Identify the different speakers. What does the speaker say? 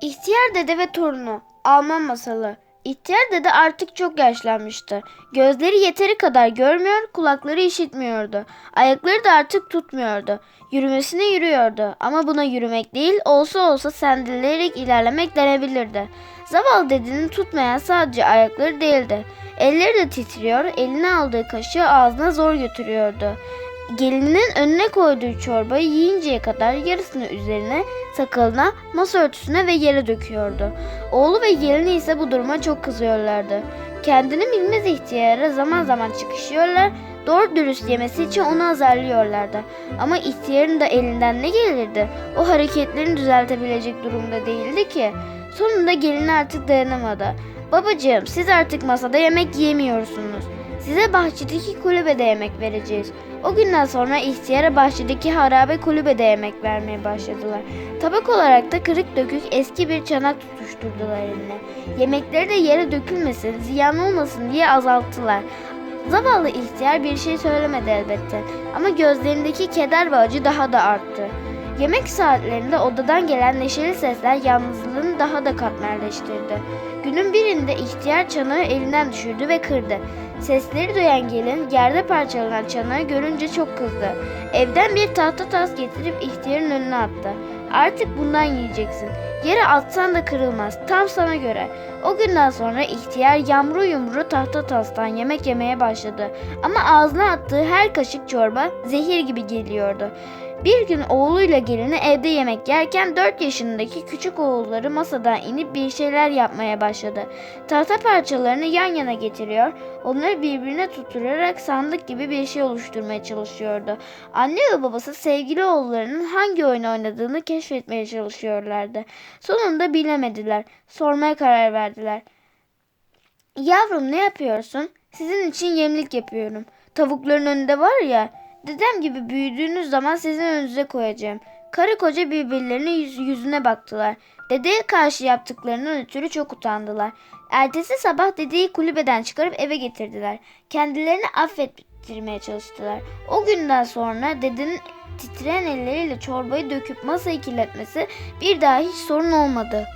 Speaker 1: İhtiyar dede ve torunu Alman masalı. İhtiyar dede artık çok yaşlanmıştı. Gözleri yeteri kadar görmüyor, kulakları işitmiyordu. Ayakları da artık tutmuyordu. Yürümesine yürüyordu ama buna yürümek değil, olsa olsa sendeleyerek ilerlemek denebilirdi. Zavallı dedenin tutmayan sadece ayakları değildi. Elleri de titriyor, eline aldığı kaşığı ağzına zor götürüyordu. Gelinin önüne koyduğu çorbayı yiyinceye kadar yarısını üzerine, sakalına, masa örtüsüne ve yere döküyordu. Oğlu ve gelini ise bu duruma çok kızıyorlardı. Kendini bilmez ihtiyara zaman zaman çıkışıyorlar, doğru dürüst yemesi için onu azarlıyorlardı. Ama ihtiyarın da elinden ne gelirdi? O hareketlerini düzeltebilecek durumda değildi ki. Sonunda gelin artık dayanamadı. Babacığım siz artık masada yemek yemiyorsunuz. Size bahçedeki kulübede yemek vereceğiz. O günden sonra ihtiyara bahçedeki harabe kulübede yemek vermeye başladılar. Tabak olarak da kırık dökük eski bir çanak tutuşturdular eline. Yemekleri de yere dökülmesin, ziyan olmasın diye azalttılar. Zavallı ihtiyar bir şey söylemedi elbette ama gözlerindeki keder ve acı daha da arttı. Yemek saatlerinde odadan gelen neşeli sesler yalnızlığını daha da katmerleştirdi. Günün birinde ihtiyar çanağı elinden düşürdü ve kırdı. Sesleri duyan gelin yerde parçalanan çanağı görünce çok kızdı. Evden bir tahta tas getirip ihtiyarın önüne attı. Artık bundan yiyeceksin. Yere atsan da kırılmaz. Tam sana göre. O günden sonra ihtiyar yamru yumru tahta tastan yemek yemeye başladı. Ama ağzına attığı her kaşık çorba zehir gibi geliyordu. Bir gün oğluyla gelini evde yemek yerken 4 yaşındaki küçük oğulları masadan inip bir şeyler yapmaya başladı. Tahta parçalarını yan yana getiriyor, onları birbirine tutturarak sandık gibi bir şey oluşturmaya çalışıyordu. Anne ve babası sevgili oğullarının hangi oyun oynadığını keşfetmeye çalışıyorlardı. Sonunda bilemediler. Sormaya karar verdiler. Yavrum ne yapıyorsun? Sizin için yemlik yapıyorum. Tavukların önünde var ya, dedem gibi büyüdüğünüz zaman sizin önünüze koyacağım. Karı koca birbirlerinin yüz- yüzüne baktılar. Dedeye karşı yaptıklarından ötürü çok utandılar. Ertesi sabah dedeyi kulübeden çıkarıp eve getirdiler. Kendilerini affettirmeye çalıştılar. O günden sonra dedenin titreyen elleriyle çorbayı döküp masayı kirletmesi bir daha hiç sorun olmadı.